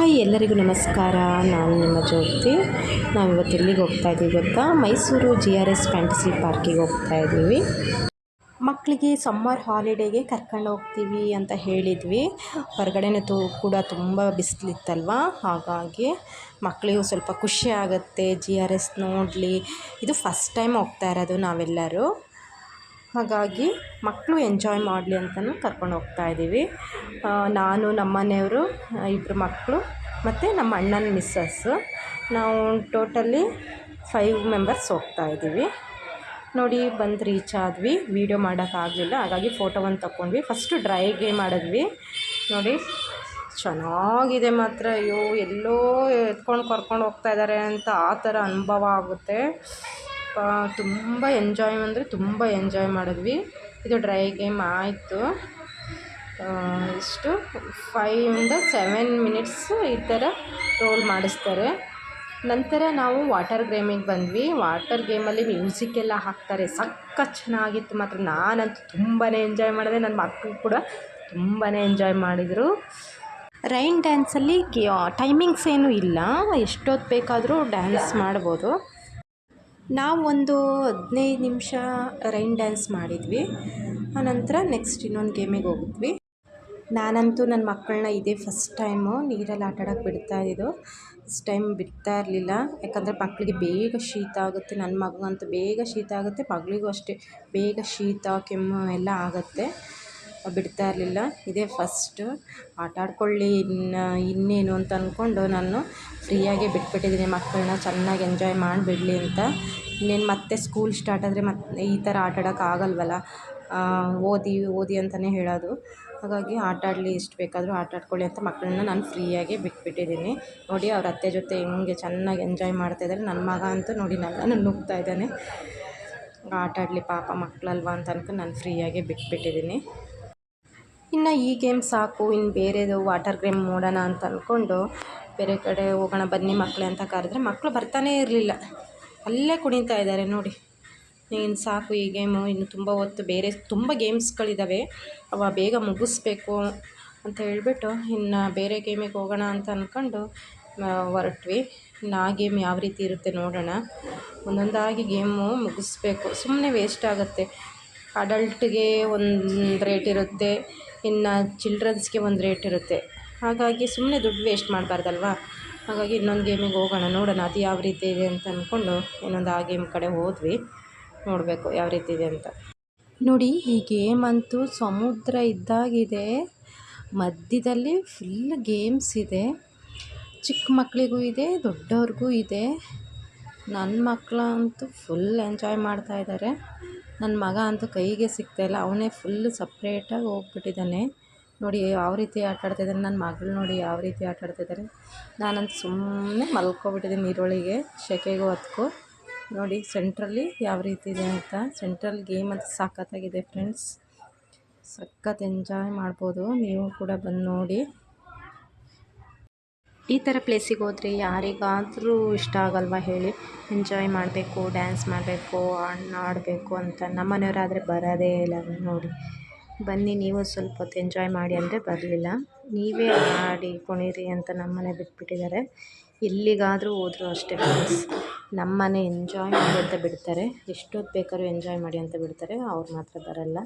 Hi ಎಲ್ಲರಿಗೂ ನಮಸ್ಕಾರ. ನಾನು ನಿಮ್ಮ ಜ್ಯೋತಿ. ನಾವಿವತ್ತು ಎಲ್ಲಿಗೆ ಹೋಗ್ತಾ ಇದ್ದೀವಿ ಗೊತ್ತಾ? Mysuru G R S fantasy ಪಾರ್ಕಿಗೆ ಹೋಗ್ತಾ ಇದ್ದೀವಿ. ಮಕ್ಕಳಿಗೆ ಸಮ್ಮರ್ ಹಾಲಿಡೇಗೆ ಕರ್ಕೊಂಡು ಹೋಗ್ತೀವಿ ಅಂತ ಹೇಳಿದ್ವಿ. ಹೊರಗಡೆನೇ ತು ಕೂಡ ತುಂಬ ಬಿಸಿಲಿತ್ತಲ್ವ? ಹಾಗಾಗಿ ಮಕ್ಕಳಿಗೂ ಸ್ವಲ್ಪ ಖುಷಿ ಆಗುತ್ತೆ. ಜಿ ಆರ್ ಎಸ್ ನೋಡಲಿ. ಇದು ಫಸ್ಟ್ ಟೈಮ್ ಹೋಗ್ತಾ ಇರೋದು ನಾವೆಲ್ಲರೂ. ಹಾಗಾಗಿ ಮಕ್ಕಳು ಎಂಜಾಯ್ ಮಾಡಲಿ ಅಂತಲೂ ಕರ್ಕೊಂಡು ಹೋಗ್ತಾ ಇದ್ದೀವಿ. ನಾನು, ನಮ್ಮ ಮನೆಯವರು ಇಬ್ಬರು ಮಕ್ಕಳು ಮತ್ತು ನಮ್ಮ ಅಣ್ಣನ ಮಿಸ್ಸಸ್ಸು ನಾವು ಟೋಟಲಿ ಫೈವ್ ಮೆಂಬರ್ಸ್ ಹೋಗ್ತಾ ಇದ್ದೀವಿ. ನೋಡಿ, ಬಂದು ರೀಚ್ ಆದ್ವಿ. ವೀಡಿಯೋ ಮಾಡೋಕ್ಕಾಗಲಿಲ್ಲ ಹಾಗಾಗಿ ಫೋಟೋವನ್ನು ತಗೊಂಡ್ವಿ ಫಸ್ಟು ಡ್ರೈಗೆ ಮಾಡಿದ್ವಿ ನೋಡಿ, ಚೆನ್ನಾಗಿದೆ ಮಾತ್ರ. ಅಯ್ಯೋ, ಎಲ್ಲೋ ಎತ್ಕೊಂಡು ಕರ್ಕೊಂಡು ಹೋಗ್ತಾ ಇದ್ದಾರೆ ಅಂತ ಆ ಥರ ಅನುಭವ ಆಗುತ್ತೆ. ತುಂಬ ಎಂಜಾಯ್ ಅಂದರೆ ತುಂಬ ಎಂಜಾಯ್ ಮಾಡಿದ್ವಿ. ಇದು ಡ್ರೈ ಗೇಮ್ ಆಯಿತು. ಇಷ್ಟು ಫೈವಿಂದ ಸೆವೆನ್ ಮಿನಿಟ್ಸ್ ಈ ಥರ ರೋಲ್ ಮಾಡಿಸ್ತಾರೆ. ನಂತರ ನಾವು ವಾಟರ್ ಗೇಮಿಗೆ ಬಂದ್ವಿ. ವಾಟರ್ ಗೇಮಲ್ಲಿ ಮ್ಯೂಸಿಕ್ ಎಲ್ಲ ಹಾಕ್ತಾರೆ. ಸಕ್ಕ ಚೆನ್ನಾಗಿತ್ತು ಮಾತ್ರ. ನಾನಂತೂ ತುಂಬಾ ಎಂಜಾಯ್ ಮಾಡಿದೆ. ನನ್ನ ಮಕ್ಕಳು ಕೂಡ ತುಂಬಾ ಎಂಜಾಯ್ ಮಾಡಿದರು. ರೈನ್ ಡ್ಯಾನ್ಸಲ್ಲಿ ಟೈಮಿಂಗ್ಸ್ ಏನೂ ಇಲ್ಲ. ಎಷ್ಟೊತ್ತು ಬೇಕಾದರೂ ಡ್ಯಾನ್ಸ್ ಮಾಡ್ಬೋದು. ನಾವು ಒಂದು ಹದಿನೈದು ನಿಮಿಷ ರೈನ್ ಡ್ಯಾನ್ಸ್ ಮಾಡಿದ್ವಿ. ಆನಂತರ ನೆಕ್ಸ್ಟ್ ಇನ್ನೊಂದು ಗೇಮಿಗೆ ಹೋಗಿದ್ವಿ. ನಾನಂತೂ ನನ್ನ ಮಕ್ಕಳನ್ನ ಇದೇ ಫಸ್ಟ್ ಟೈಮು ನೀರಲ್ಲಿ ಆಟ ಆಡೋಕ್ಕೆ ಬಿಡ್ತಾ ಇದ್ದಿದ್ದು ಫಸ್ಟ್ ಟೈಮ್ ಬಿಡ್ತಾ ಇರಲಿಲ್ಲ. ಯಾಕಂದರೆ ಮಕ್ಕಳಿಗೆ ಬೇಗ ಶೀತ ಆಗುತ್ತೆ. ನನ್ನ ಮಗಂತೂ ಬೇಗ ಶೀತ ಆಗುತ್ತೆ. ಮಗಳಿಗೂ ಅಷ್ಟೇ ಬೇಗ ಶೀತ, ಕೆಮ್ಮು ಎಲ್ಲ ಆಗುತ್ತೆ. ಬಿಡ್ತಾ ಇರಲಿಲ್ಲ. ಇದೇ ಫಸ್ಟು. ಆಟ ಆಡ್ಕೊಳ್ಳಿ ಇನ್ನು ಇನ್ನೇನು ಅಂತ ಅಂದ್ಕೊಂಡು ನಾನು ಫ್ರೀಯಾಗೇ ಬಿಟ್ಬಿಟ್ಟಿದ್ದೀನಿ, ಮಕ್ಕಳನ್ನ ಚೆನ್ನಾಗಿ ಎಂಜಾಯ್ ಮಾಡಿಬಿಡ್ಲಿ ಅಂತ. ಇನ್ನೇನು ಮತ್ತೆ ಸ್ಕೂಲ್ ಸ್ಟಾರ್ಟ್ ಆದರೆ ಮತ್ತೆ ಈ ಥರ ಆಟ ಆಡೋಕೆ ಆಗಲ್ವಲ್ಲ? ಓದಿ ಓದಿ ಅಂತಲೇ ಹೇಳೋದು. ಹಾಗಾಗಿ ಆಟ ಆಡಲಿ, ಎಷ್ಟು ಬೇಕಾದರೂ ಆಟ ಆಡ್ಕೊಳ್ಳಿ ಅಂತ ಮಕ್ಕಳನ್ನ ನಾನು ಫ್ರೀಯಾಗಿ ಬಿಟ್ಬಿಟ್ಟಿದ್ದೀನಿ. ನೋಡಿ ಅವ್ರ ಅತ್ತೆ ಜೊತೆ ಹೆಂಗೆ ಚೆನ್ನಾಗಿ ಎಂಜಾಯ್ ಮಾಡ್ತಾಯಿದ್ದಾರೆ ನನ್ನ ಮಗ ಅಂತೂ ನೋಡಿ ನನ್ನನ್ನು ನುಗ್ತಾ ಇದ್ದಾನೆ. ಆಟ ಆಡಲಿ ಪಾಪ ಮಕ್ಕಳಲ್ವಾ ಅಂತ ಅನ್ಕೊಂಡು ನಾನು ಫ್ರೀಯಾಗಿ ಬಿಟ್ಬಿಟ್ಟಿದ್ದೀನಿ. ಇನ್ನು ಈ ಗೇಮ್ ಸಾಕು ಇನ್ನು ಬೇರೆದು ವಾಟರ್ ಗೇಮ್ ನೋಡೋಣ ಅಂತ ಅಂದ್ಕೊಂಡು ಬೇರೆ ಕಡೆ ಹೋಗೋಣ, ಬನ್ನಿ ಮಕ್ಕಳೆ ಅಂತ ಕರೆದ್ರೆ ಮಕ್ಕಳು ಬರ್ತಾನೇ ಇರಲಿಲ್ಲ. ಅಲ್ಲೇ ಕುಣಿತಾ ಇದ್ದಾರೆ ನೋಡಿ. ಇನ್ನು ಸಾಕು ಈ ಗೇಮು, ಇನ್ನು ತುಂಬ ಹೊತ್ತು ಬೇರೆ ತುಂಬ ಗೇಮ್ಸ್ಗಳಿದ್ದಾವೆ ಅವ ಬೇಗ ಮುಗಿಸ್ಬೇಕು ಅಂತ ಹೇಳ್ಬಿಟ್ಟು ಇನ್ನು ಬೇರೆ ಗೇಮಿಗೆ ಹೋಗೋಣ ಅಂತ ಅಂದ್ಕೊಂಡು ಹೊರಟ್ವಿ. ಇನ್ನು ಆ ಗೇಮ್ ಯಾವ ರೀತಿ ಇರುತ್ತೆ ನೋಡೋಣ. ಒಂದೊಂದಾಗಿ ಗೇಮು ಮುಗಿಸ್ಬೇಕು. ಸುಮ್ಮನೆ ವೇಸ್ಟ್ ಆಗುತ್ತೆ. ಅಡಲ್ಟ್ಗೆ ಒಂದು ರೇಟ್ ಇರುತ್ತೆ. ಇನ್ನು ಚಿಲ್ಡ್ರನ್ಸ್ಗೆ ಒಂದು ರೇಟ್ ಇರುತ್ತೆ. ಹಾಗಾಗಿ ಸುಮ್ಮನೆ ದುಡ್ಡು ವೇಸ್ಟ್ ಮಾಡಬಾರ್ದಲ್ವಾ? ಹಾಗಾಗಿ ಇನ್ನೊಂದು ಗೇಮಿಗೆ ಹೋಗೋಣ, ನೋಡೋಣ ಅದು ಯಾವ ರೀತಿ ಇದೆ ಅಂತ ಅಂದ್ಕೊಂಡು ಇನ್ನೊಂದು ಆ ಗೇಮ್ ಕಡೆ ಹೋದ್ವಿ. ನೋಡಬೇಕು ಯಾವ ರೀತಿ ಇದೆ ಅಂತ. ನೋಡಿ, ಈ ಗೇಮ್ ಅಂತೂ ಸಮುದ್ರ ಇದ್ದಾಗಿದೆ. ಮಧ್ಯದಲ್ಲಿ ಫುಲ್ ಗೇಮ್ಸ್ ಇದೆ. ಚಿಕ್ಕ ಮಕ್ಕಳಿಗೂ ಇದೆ, ದೊಡ್ಡವ್ರಿಗೂ ಇದೆ. ನನ್ನ ಮಕ್ಕಳಂತೂ ಫುಲ್ ಎಂಜಾಯ್ ಮಾಡ್ತಾ ಇದ್ದಾರೆ. ನನ್ನ ಮಗ ಅಂತೂ ಕೈಗೆ ಸಿಗ್ತಾಯಿಲ್ಲ ಅವನೇ ಫುಲ್ ಸಪ್ರೇಟಾಗಿ ಹೋಗ್ಬಿಟ್ಟಿದ್ದಾನೆ. ನೋಡಿ ಯಾವ ರೀತಿ ಆಟ ಆಡ್ತಾಯಿದ್ದಾನೆ ನನ್ನ ಮಗಳು ನೋಡಿ ಯಾವ ರೀತಿ ಆಟ ಆಡ್ತಾಯಿದ್ದಾರೆ ನಾನಂತ ಸುಮ್ಮನೆ ಮಲ್ಕೊಬಿಟ್ಟಿದ್ದೀನಿ ನೀರೊಳಗೆ, ಸೆಕೆಗೂ ಅದಕ್ಕೂ ನೋಡಿ ಸೆಂಟ್ರಲ್ಲಿ ಯಾವ ರೀತಿ ಇದೆ ಅಂತ. ಸೆಂಟ್ರಲ್ ಗೇಮ್ ಅಂತ ಸಖತ್ತಾಗಿದೆ ಫ್ರೆಂಡ್ಸ್ ಸಖತ್ ಎಂಜಾಯ್ ಮಾಡ್ಬೋದು. ನೀವು ಕೂಡ ಬಂದು ನೋಡಿ. ಈ ಥರ ಪ್ಲೇಸಿಗೆ ಹೋದರೆ ಯಾರಿಗಾದರೂ ಇಷ್ಟ ಆಗಲ್ವ ಹೇಳಿ. ಎಂಜಾಯ್ ಮಾಡಬೇಕು ಡ್ಯಾನ್ಸ್ ಮಾಡಬೇಕು ಹಣ್ಣು ಆಡಬೇಕು ಅಂತ. ನಮ್ಮ ಮನೆಯವರಾದರೆ ಬರೋದೇ ಇಲ್ಲ ನೋಡಿ. ಬನ್ನಿ, ನೀವು ಸ್ವಲ್ಪ ಹೊತ್ತು ಎಂಜಾಯ್ ಮಾಡಿ ಅಂದರೆ ಬರಲಿಲ್ಲ. ನೀವೇ ಆಡಿ ಕುಣೀರಿ ಅಂತ ನಮ್ಮನೆ ಬಿಟ್ಬಿಟ್ಟಿದ್ದಾರೆ. ಎಲ್ಲಿಗಾದರೂ ಹೋದರೂ ಅಷ್ಟೇ ಫ್ರೆಂಡ್ಸ್ ನಮ್ಮನೆ ಎಂಜಾಯ್ ಮಾಡಿ ಅಂತ ಬಿಡ್ತಾರೆ. ಎಷ್ಟೊತ್ತು ಬೇಕಾದ್ರೂ ಎಂಜಾಯ್ ಮಾಡಿ ಅಂತ ಬಿಡ್ತಾರೆ. ಅವ್ರು ಮಾತ್ರ ಬರಲ್ಲ.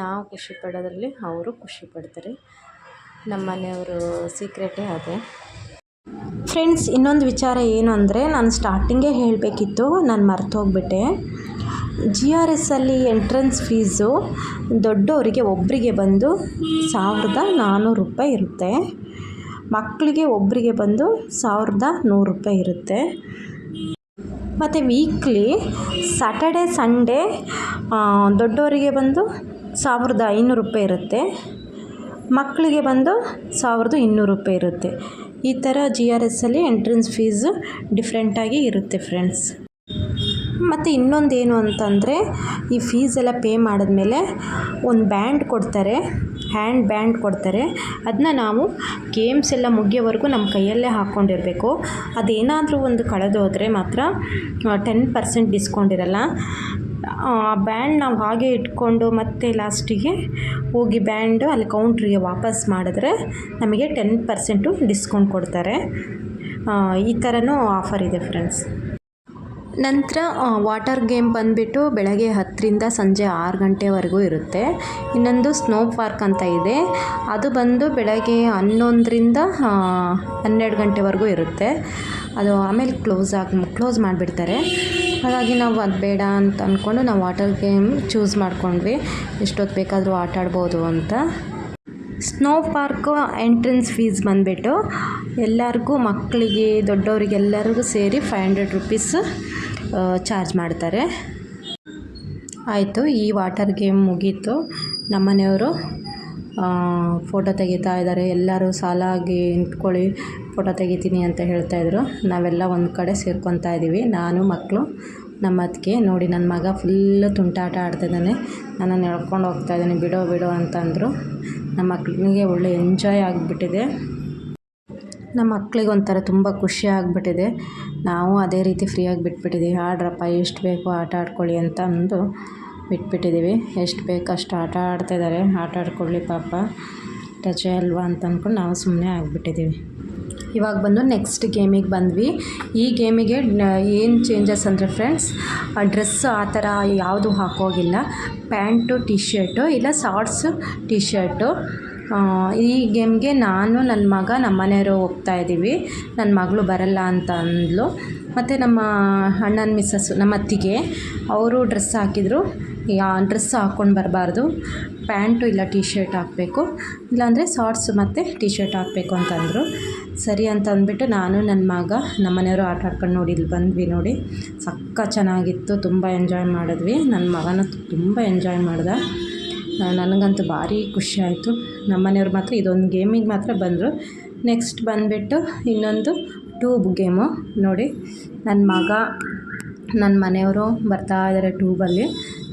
ನಾವು ಖುಷಿ ಪಡೋದ್ರಲ್ಲಿ ಅವರು ಖುಷಿ ಪಡ್ತಾರೆ. ನಮ್ಮ ಮನೆಯವರು ಸೀಕ್ರೆಟೇ ಅದೇ. ಫ್ರೆಂಡ್ಸ್ ಇನ್ನೊಂದು ವಿಚಾರ ಏನು ಅಂದರೆ, ನಾನು ಸ್ಟಾರ್ಟಿಂಗೇ ಹೇಳಬೇಕಿತ್ತು, ನಾನು ಮರ್ತೋಗ್ಬಿಟ್ಟೆ ಜಿ ಆರ್ ಎಸ್ಸಲ್ಲಿ ಎಂಟ್ರೆನ್ಸ್ ಫೀಸು ದೊಡ್ಡವರಿಗೆ ಒಬ್ಬರಿಗೆ ಬಂದು ಸಾವಿರದ ನಾನ್ನೂರು ರೂಪಾಯಿ ಇರುತ್ತೆ. ಮಕ್ಕಳಿಗೆ ಒಬ್ಬರಿಗೆ ಬಂದು ಸಾವಿರದ ನೂರು ರೂಪಾಯಿ ಇರುತ್ತೆ. ಮತ್ತು ವೀಕ್ಲಿ ಸಾಟರ್ಡೆ ಸಂಡೇ ದೊಡ್ಡವರಿಗೆ ಬಂದು ಸಾವಿರದ ಐನೂರು ರೂಪಾಯಿ ಇರುತ್ತೆ. ಮಕ್ಕಳಿಗೆ ಬಂದು ಸಾವಿರದ ಇನ್ನೂರು ರೂಪಾಯಿ ಇರುತ್ತೆ. ಈ ಥರ ಜಿ ಆರ್ ಎಸ್ಸಲ್ಲಿ ಎಂಟ್ರೆನ್ಸ್ ಫೀಸು ಡಿಫ್ರೆಂಟಾಗಿ ಇರುತ್ತೆ ಫ್ರೆಂಡ್ಸ್ ಮತ್ತು ಏನು ಅಂತಂದರೆ, ಈ ಫೀಸೆಲ್ಲ ಪೇ ಮಾಡಿದ್ಮೇಲೆ ಒಂದು ಬ್ಯಾಂಡ್ ಕೊಡ್ತಾರೆ ಹ್ಯಾಂಡ್ ಬ್ಯಾಂಡ್ ಕೊಡ್ತಾರೆ. ಅದನ್ನ ನಾವು ಗೇಮ್ಸ್ ಎಲ್ಲ ಮುಗಿಯೋವರೆಗೂ ನಮ್ಮ ಕೈಯಲ್ಲೇ ಹಾಕ್ಕೊಂಡಿರಬೇಕು ಅದೇನಾದರೂ ಒಂದು ಕಳೆದೋದ್ರೆ ಮಾತ್ರ ಟೆನ್ ಪರ್ಸೆಂಟ್ ಡಿಸ್ಕೌಂಟ್ ಇರಲ್ಲ. ಆ ಬ್ಯಾಂಡ್ ನಾವು ಹಾಗೆ ಇಟ್ಕೊಂಡು ಮತ್ತೆ ಲಾಸ್ಟಿಗೆ ಹೋಗಿ ಬ್ಯಾಂಡ್ ಅಲ್ಲಿ ಕೌಂಟ್ರಿಗೆ ವಾಪಸ್ ಮಾಡಿದ್ರೆ ನಮಗೆ ಟೆನ್ ಪರ್ಸೆಂಟು ಡಿಸ್ಕೌಂಟ್ ಕೊಡ್ತಾರೆ. ಈ ಥರನೂ ಆಫರ್ ಇದೆ ಫ್ರೆಂಡ್ಸ್ ನಂತರ ವಾಟರ್ ಗೇಮ್ ಬಂದುಬಿಟ್ಟು ಬೆಳಗ್ಗೆ ಹತ್ತರಿಂದ ಸಂಜೆ ಆರು ಗಂಟೆವರೆಗೂ ಇರುತ್ತೆ. ಇನ್ನೊಂದು ಸ್ನೋ ಪಾರ್ಕ್ ಅಂತ ಇದೆ. ಅದು ಬಂದು ಬೆಳಗ್ಗೆ ಹನ್ನೊಂದರಿಂದ ಹನ್ನೆರಡು ಗಂಟೆವರೆಗೂ ಇರುತ್ತೆ. ಅದು ಆಮೇಲೆ ಕ್ಲೋಸ್ ಆಗಿ ಕ್ಲೋಸ್ ಮಾಡಿಬಿಡ್ತಾರೆ. ಹಾಗಾಗಿ ನಾವು ಅದು ಬೇಡ ಅಂತ ಅಂದ್ಕೊಂಡು ನಾವು ವಾಟರ್ ಗೇಮ್ ಚೂಸ್ ಮಾಡ್ಕೊಂಡ್ವಿ. ಎಷ್ಟೊತ್ತು ಬೇಕಾದರೂ ಆಟ ಆಡ್ಬೋದು ಅಂತ. ಸ್ನೋ ಪಾರ್ಕು ಎಂಟ್ರೆನ್ಸ್ ಫೀಸ್ ಬಂದುಬಿಟ್ಟು ಎಲ್ಲರಿಗೂ ಮಕ್ಕಳಿಗೆ ದೊಡ್ಡವರಿಗೆಲ್ಲರಿಗೂ ಸೇರಿ ಫೈವ್ ಹಂಡ್ರೆಡ್ ರುಪೀಸ್ ಚಾರ್ಜ್ ಮಾಡ್ತಾರೆ. ಆಯಿತು, ಈ ವಾಟರ್ ಗೇಮ್ ಮುಗೀತು. ನಮ್ಮನೆಯವರು ಫೋಟೋ ತೆಗಿತಾ ಇದ್ದಾರೆ. ಎಲ್ಲರೂ ಸಾಲಾಗಿ ನಿಂತ್ಕೊಳ್ಳಿ, ಫೋಟೋ ತೆಗಿತೀನಿ ಅಂತ ಹೇಳ್ತಾಯಿದ್ರು ನಾವೆಲ್ಲ ಒಂದು ಕಡೆ ಸೇರ್ಕೊತಾ ಇದ್ದೀವಿ ನಾನು ಮಕ್ಕಳು ನಮ್ಮ ಅತ್ತಿಗೆ ನೋಡಿ ನನ್ನ ಮಗ ಫುಲ್ಲು ತುಂಟಾಟ ಆಡ್ತಿದ್ದಾನೆ ನನ್ನನ್ನು ಎಳ್ಕೊಂಡು ಹೋಗ್ತಾ ಇದ್ದಾನೆ. ಬಿಡೋ ಬಿಡೋ ಅಂತಂದರು ನಮ್ಮ ಮಕ್ಕಳಿಗೆ ಒಳ್ಳೆ ಎಂಜಾಯ್ ಆಗಿಬಿಟ್ಟಿದೆ. ನಮ್ಮ ಮಕ್ಳಿಗೆ ಒಂಥರ ತುಂಬ ಖುಷಿ ಆಗಿಬಿಟ್ಟಿದೆ. ನಾವು ಅದೇ ರೀತಿ ಫ್ರೀಯಾಗಿ ಬಿಟ್ಬಿಟ್ಟಿದ್ದೀವಿ ಆಡ್ರಪ್ಪ, ಎಷ್ಟು ಬೇಕೋ ಆಟ ಆಡ್ಕೊಳ್ಳಿ ಅಂತ ಅಂದು ಬಿಟ್ಬಿಟ್ಟಿದ್ದೀವಿ. ಎಷ್ಟು ಬೇಕು ಅಷ್ಟು ಆಟ ಆಡ್ತಾಯಿದ್ದಾರೆ ಆಟ ಆಡ್ಕೊಳ್ಳಿ ಪಾಪ. ರಜೆ ಅಲ್ವಾ ಅಂತ ಅಂದ್ಕೊಂಡು ನಾವು ಸುಮ್ಮನೆ ಆಗಿಬಿಟ್ಟಿದ್ದೀವಿ. ಇವಾಗ ಬಂದು ನೆಕ್ಸ್ಟ್ ಗೇಮಿಗೆ ಬಂದ್ವಿ. ಈ ಗೇಮಿಗೆ ಏನು ಚೇಂಜಸ್ ಅಂದರೆ ಫ್ರೆಂಡ್ಸ್ ಡ್ರೆಸ್ ಆ ಥರ ಯಾವುದು ಹಾಕೋಗಿಲ್ಲ. ಪ್ಯಾಂಟು ಟಿ ಶರ್ಟು ಇಲ್ಲ ಶಾರ್ಟ್ಸು ಟಿ ಶರ್ಟು ಈ ಗೇಮ್ಗೆ ನಾನು ನನ್ನ ಮಗ ನಮ್ಮ ಮನೆಯವರು ಹೋಗ್ತಾ ಇದ್ದೀವಿ. ನನ್ನ ಮಗಳು ಬರಲ್ಲ ಅಂತ ಅಂದ್ಲು. ಮತ್ತು ನಮ್ಮ ಅಣ್ಣನ ಮಿಸ್ಸಸ್ಸು, ನಮ್ಮ ಅತ್ತಿಗೆ, ಅವರು ಡ್ರೆಸ್ ಹಾಕಿದರು. ಡ್ರೆಸ್ ಹಾಕ್ಕೊಂಡು ಬರಬಾರ್ದು. ಪ್ಯಾಂಟು ಇಲ್ಲ ಟೀ ಶರ್ಟ್ ಹಾಕಬೇಕು. ಇಲ್ಲಾಂದರೆ ಶಾರ್ಟ್ಸ್ ಮತ್ತು ಟೀ ಶರ್ಟ್ ಹಾಕಬೇಕು ಅಂತಂದರು. ಸರಿ ಅಂತ ಅಂದ್ಬಿಟ್ಟು ನಾನು ನನ್ನ ಮಗ ನಮ್ಮ ಮನೆಯವರು ಆಟ ಆಡ್ಕೊಂಡು ನೋಡಿ, ಇಲ್ಲಿ ಬಂದ್ವಿ ನೋಡಿ. ಸಕ್ಕ ಚೆನ್ನಾಗಿತ್ತು, ತುಂಬ ಎಂಜಾಯ್ ಮಾಡಿದ್ವಿ. ನನ್ನ ಮಗನ ತುಂಬ ಎಂಜಾಯ್ ಮಾಡ್ದ. ನನಗಂತೂ ಭಾರಿ ಖುಷಿ ಆಯಿತು. ನಮ್ಮ ಮನೆಯವ್ರು ಮಾತ್ರ ಇದೊಂದು ಗೇಮಿಗೆ ಮಾತ್ರ ಬಂದರು. ನೆಕ್ಸ್ಟ್ ಬಂದುಬಿಟ್ಟು ಇನ್ನೊಂದು ಟ್ಯೂಬ್ ಗೇಮು ನೋಡಿ. ನನ್ನ ಮಗ ನನ್ನ ಮನೆಯವರು ಬರ್ತಾ ಇದ್ದಾರೆ ಟ್ಯೂಬಲ್ಲಿ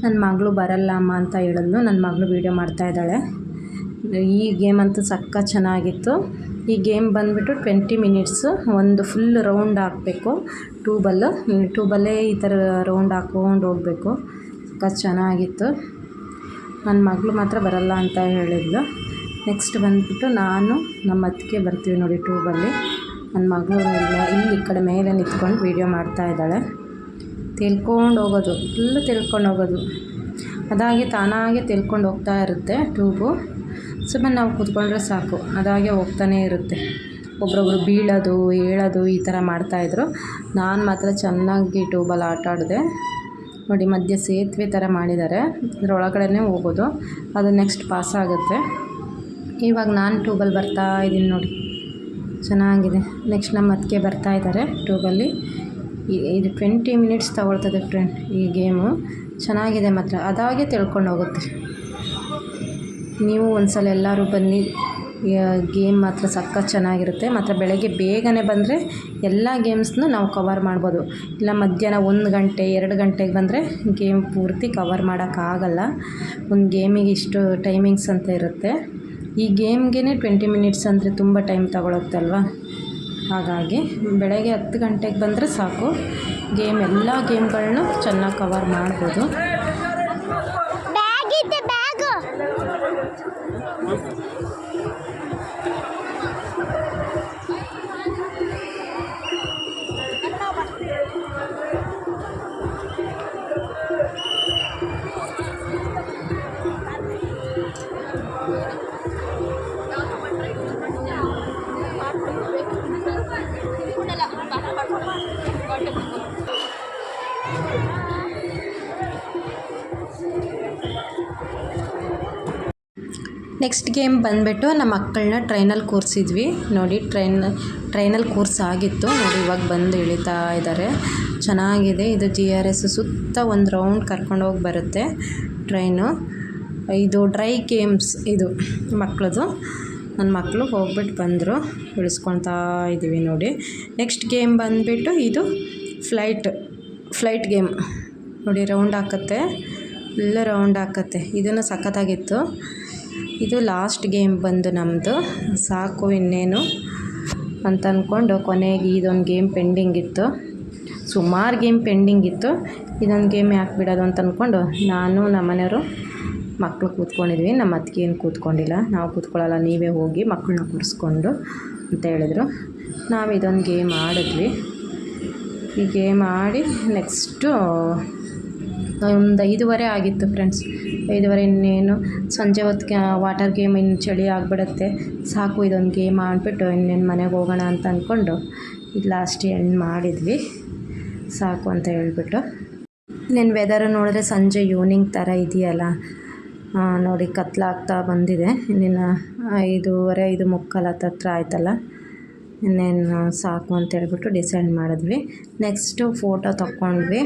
ನನ್ನ ಮಗಳು ಬರಲ್ಲ ಅಮ್ಮ ಅಂತ ಹೇಳಿದ್ಲು ನನ್ನ ಮಗಳು ವೀಡಿಯೋ ಮಾಡ್ತಾ ಇದ್ದಾಳೆ. ಈ ಗೇಮ್ ಅಂತೂ ಸಕ್ಕ ಚೆನ್ನಾಗಿತ್ತು. ಈ ಗೇಮ್ ಬಂದುಬಿಟ್ಟು ಟ್ವೆಂಟಿ ಮಿನಿಟ್ಸು, ಒಂದು ಫುಲ್ ರೌಂಡ್ ಹಾಕಬೇಕು ಟ್ಯೂಬಲ್ಲು ಟ್ಯೂಬಲ್ಲೇ ಈ ಥರ ರೌಂಡ್ ಹಾಕ್ಕೊಂಡು ಹೋಗಬೇಕು. ಸಕ್ಕ ಚೆನ್ನಾಗಿತ್ತು. ನನ್ನ ಮಗಳು ಮಾತ್ರ ಬರಲ್ಲ ಅಂತ ಹೇಳಿದ್ಲು. ನೆಕ್ಸ್ಟ್ ಬಂದುಬಿಟ್ಟು ನಾನು ನಮ್ಮ ಅತ್ತಿಗೆ ಬರ್ತೀವಿ ನೋಡಿ ಟ್ಯೂಬಲ್ಲಿ ನನ್ನ ಮಗಳು ಇಲ್ಲ ಇಲ್ಲಿ ಈ ಕಡೆ ಮೇಲೆ ನಿಂತ್ಕೊಂಡು ವೀಡಿಯೋ ಮಾಡ್ತಾ ಇದ್ದಾಳೆ. ತಿಳ್ಕೊಂಡು ಹೋಗೋದು ಫುಲ್ಲು ತೇಲ್ಕೊಂಡು ಹೋಗೋದು. ಅದಾಗೆ ತಾನಾಗೆ ತಿಳ್ಕೊಂಡು ಹೋಗ್ತಾ ಇರುತ್ತೆ ಟ್ಯೂಬು ಸುಮ್ಮನೆ ನಾವು ಕೂತ್ಕೊಂಡ್ರೆ ಸಾಕು, ಅದಾಗೆ ಹೋಗ್ತಾನೇ ಇರುತ್ತೆ. ಒಬ್ರೊಬ್ರು ಬೀಳೋದು, ಹೇಳೋದು ಈ ಥರ ಮಾಡ್ತಾಯಿದ್ರು ನಾನು ಮಾತ್ರ ಚೆನ್ನಾಗಿ ಟ್ಯೂಬಲ್ಲಿ ಆಟ ಆಡಿದೆ. ನೋಡಿ, ಮಧ್ಯೆ ಸೇತುವೆ ಥರ ಮಾಡಿದ್ದಾರೆ. ಅದರೊಳಗಡೆನೇ ಹೋಗೋದು, ಅದು ನೆಕ್ಸ್ಟ್ ಪಾಸ್ ಆಗುತ್ತೆ. ಇವಾಗ ನಾನು ಟ್ಯೂಬಲ್ಲಿ ಬರ್ತಾ ಇದ್ದೀನಿ ನೋಡಿ. ಚೆನ್ನಾಗಿದೆ. ನೆಕ್ಸ್ಟ್ ನಮ್ಮ ಅತ್ತಿಗೆ ಬರ್ತಾ ಇದ್ದಾರೆ ಟ್ಯೂಬಲ್ಲಿ ಇದು ಟ್ವೆಂಟಿ ಮಿನಿಟ್ಸ್ ತಗೊಳ್ತದೆ ಫ್ರೆಂಡ್ ಈ ಗೇಮು ಚೆನ್ನಾಗಿದೆ ಮಾತ್ರ. ಅದಾಗೆ ತಿಳ್ಕೊಂಡು ಹೋಗುತ್ತೆ. ನೀವು ಒಂದ್ಸಲ ಎಲ್ಲರೂ ಬನ್ನಿ. ಗೇಮ್ ಮಾತ್ರ ಸಕ್ಕ ಚೆನ್ನಾಗಿರುತ್ತೆ. ಮಾತ್ರ ಬೆಳಗ್ಗೆ ಬೇಗನೆ ಬಂದರೆ ಎಲ್ಲ ಗೇಮ್ಸ್ನೂ ನಾವು ಕವರ್ ಮಾಡ್ಬೋದು. ಇಲ್ಲ ಮಧ್ಯಾಹ್ನ ಒಂದು ಗಂಟೆ, ಎರಡು ಗಂಟೆಗೆ ಬಂದರೆ ಗೇಮ್ ಪೂರ್ತಿ ಕವರ್ ಮಾಡೋಕ್ಕಾಗಲ್ಲ ಒಂದು ಗೇಮಿಗೆ ಇಷ್ಟು ಟೈಮಿಂಗ್ಸ್ ಅಂತ ಇರುತ್ತೆ. ಈ ಗೇಮ್ಗೆ ಟ್ವೆಂಟಿ ಮಿನಿಟ್ಸ್ ಅಂದರೆ ತುಂಬ ಟೈಮ್ ತಗೊಳುತ್ತಲ್ವ? ಹಾಗಾಗಿ ಬೆಳಗ್ಗೆ ಹತ್ತು ಗಂಟೆಗೆ ಬಂದರೆ ಸಾಕು. ಗೇಮ್, ಎಲ್ಲ ಗೇಮ್ಗಳನ್ನೂ ಚೆನ್ನಾಗಿ ಕವರ್ ಮಾಡ್ಬೋದು. ನೆಕ್ಸ್ಟ್ ಗೇಮ್ ಬಂದುಬಿಟ್ಟು ನಮ್ಮ ಮಕ್ಕಳನ್ನ ಟ್ರೈನಲ್ಲಿ ಕೂರಿಸಿದ್ವಿ. ನೋಡಿ ಟ್ರೈನ್ ಟ್ರೈನಲ್ಲಿ ಕೂರ್ಸಾಗಿತ್ತು ನೋಡಿ, ಇವಾಗ ಬಂದು ಇಳಿತಾ ಇದ್ದಾರೆ ಚೆನ್ನಾಗಿದೆ. ಇದು ಜಿ ಆರ್ ಎಸ್ ಸುತ್ತ ಒಂದು ರೌಂಡ್ ಕರ್ಕೊಂಡೋಗಿ ಬರುತ್ತೆ ಟ್ರೈನು ಇದು ಡ್ರೈ ಗೇಮ್ಸ್ ಇದು ಮಕ್ಕಳದು ನನ್ನ ಮಕ್ಕಳು ಹೋಗ್ಬಿಟ್ಟು ಬಂದರು. ಇಳಿಸ್ಕೊಳ್ತಾ ಇದ್ದೀವಿ ನೋಡಿ. ನೆಕ್ಸ್ಟ್ ಗೇಮ್ ಬಂದುಬಿಟ್ಟು ಇದು ಫ್ಲೈಟ್ ಫ್ಲೈಟ್ ಗೇಮ್ ನೋಡಿ ರೌಂಡ್ ಹಾಕತ್ತೆ. ಎಲ್ಲ ರೌಂಡ್ ಹಾಕತ್ತೆ. ಇದನ್ನು ಸಖತ್ತಾಗಿತ್ತು. ಇದು ಲಾಸ್ಟ್ ಗೇಮ್ ಬಂದು ನಮ್ಮದು ಸಾಕು ಇನ್ನೇನು ಅಂತ ಅಂದ್ಕೊಂಡು ಕೊನೆಗೆ ಇದೊಂದು ಗೇಮ್ ಪೆಂಡಿಂಗ್ ಇತ್ತು. ಸುಮಾರು ಗೇಮ್ ಪೆಂಡಿಂಗ್ ಇತ್ತು. ಇದೊಂದು ಗೇಮ್ ಯಾಕೆ ಬಿಡೋದು ಅಂತ ಅಂದ್ಕೊಂಡು ನಾನು ನಮ್ಮ ಮನೆಯವರು ಮಕ್ಕಳು ಕೂತ್ಕೊಂಡಿದ್ವಿ. ನಮ್ಮ ಅತ್ತಿಗೆ ಏನು ಕೂತ್ಕೊಂಡಿಲ್ಲ. ನಾವು ಕೂತ್ಕೊಳ್ಳಲ್ಲ, ನೀವೇ ಹೋಗಿ ಮಕ್ಕಳನ್ನ ಕೂರಿಸ್ಕೊಂಡು ಅಂತ ಹೇಳಿದ್ರು. ನಾವು ಇದೊಂದು ಗೇಮ್ ಆಡಿದ್ವಿ. ಈ ಗೇಮ್ ಆಡಿ ನೆಕ್ಸ್ಟು ಒಂದು ಐದುವರೆ ಆಗಿತ್ತು ಫ್ರೆಂಡ್ಸ್ ಐದುವರೆ ಇನ್ನೇನು, ಸಂಜೆ ಹೊತ್ತಿಗೆ ವಾಟರ್ ಗೇಮ್ ಇನ್ನು ಚಳಿ ಆಗಿಬಿಡತ್ತೆ. ಸಾಕು ಇದೊಂದು ಗೇಮ್ ಆಡಿಬಿಟ್ಟು ಇನ್ನೇನು ಮನೆಗೆ ಹೋಗೋಣ ಅಂತ ಅಂದ್ಕೊಂಡು ಇದು ಲಾಸ್ಟ್ ಎಂಡ್ ಮಾಡಿದ್ವಿ. ಸಾಕು ಅಂತ ಹೇಳ್ಬಿಟ್ಟು. ಇನ್ನೇನು ವೆದರ್ ನೋಡಿದ್ರೆ ಸಂಜೆ ಈವ್ನಿಂಗ್ ಥರ ಇದೆಯಲ್ಲ. ನೋಡಿ ಕತ್ಲಾಗ್ತಾ ಬಂದಿದೆ. ಇನ್ನೇನು ಐದೂವರೆ ಐದು ಮುಕ್ಕಾಲು ಹತ್ತತ್ರ ಆಯ್ತಲ್ಲ. ಇನ್ನೇನು ಸಾಕು ಅಂತ ಹೇಳ್ಬಿಟ್ಟು ಡಿಸೈಡ್ ಮಾಡಿದ್ವಿ. ನೆಕ್ಸ್ಟು ಫೋಟೋ ತಗೊಂಡ್ವಿ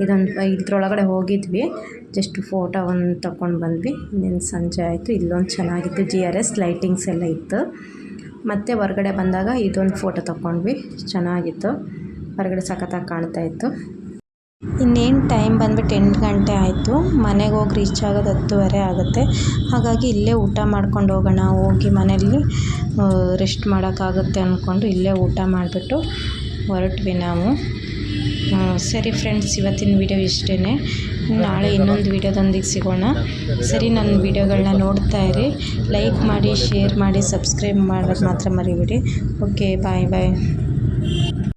ಇದೊಂದು, ಇದ್ರೊಳಗಡೆ ಹೋಗಿದ್ವಿ. ಜಸ್ಟ್ ಫೋಟೋ ಒಂದು ತಗೊಂಡು ಬಂದ್ವಿ. ಇನ್ನೇನು ಸಂಜೆ ಆಯಿತು. ಇಲ್ಲೊಂದು ಚೆನ್ನಾಗಿತ್ತು. ಜಿ ಆರ್ ಎಸ್ ಲೈಟಿಂಗ್ಸ್ ಎಲ್ಲ ಇತ್ತು. ಮತ್ತು ಹೊರಗಡೆ ಬಂದಾಗ ಇದೊಂದು ಫೋಟೋ ತಗೊಂಡ್ವಿ ಚೆನ್ನಾಗಿತ್ತು. ಹೊರಗಡೆ ಸಖತ್ತಾಗಿ ಕಾಣ್ತಾ ಇತ್ತು. ಇನ್ನೇನು ಟೈಮ್ ಬಂದ್ಬಿಟ್ಟು ಎಂಟು ಗಂಟೆ ಆಯಿತು. ಮನೆಗೆ ಹೋಗಿ ರೀಚ್ ಆಗೋದು ಹತ್ತುವರೆ ಆಗುತ್ತೆ. ಹಾಗಾಗಿ ಇಲ್ಲೇ ಊಟ ಮಾಡ್ಕೊಂಡು ಹೋಗೋಣ. ಹೋಗಿ ಮನೇಲಿ ರೆಸ್ಟ್ ಮಾಡೋಕ್ಕಾಗುತ್ತೆ ಅಂದ್ಕೊಂಡು ಇಲ್ಲೇ ಊಟ ಮಾಡಿಬಿಟ್ಟು ಹೊರಟ್ವಿ ನಾವು. ಸರಿ ಫ್ರೆಂಡ್ಸ್ ಇವತ್ತಿನ ವಿಡಿಯೋ ಇಷ್ಟೇ ನಾಳೆ ಇನ್ನೊಂದು ವಿಡಿಯೋದೊಂದಿಗೆ ಸಿಗೋಣ. ಸರಿ ನನ್ನ ವಿಡಿಯೋಗಳನ್ನ ನೋಡ್ತಾ ಇರಿ. ಲೈಕ್ ಮಾಡಿ ಶೇರ್ ಮಾಡಿ ಸಬ್ಸ್ಕ್ರೈಬ್ ಮಾಡೋದು ಮಾತ್ರ ಮರಿಬೇಡಿ. ಓಕೆ ಬಾಯ್ ಬಾಯ್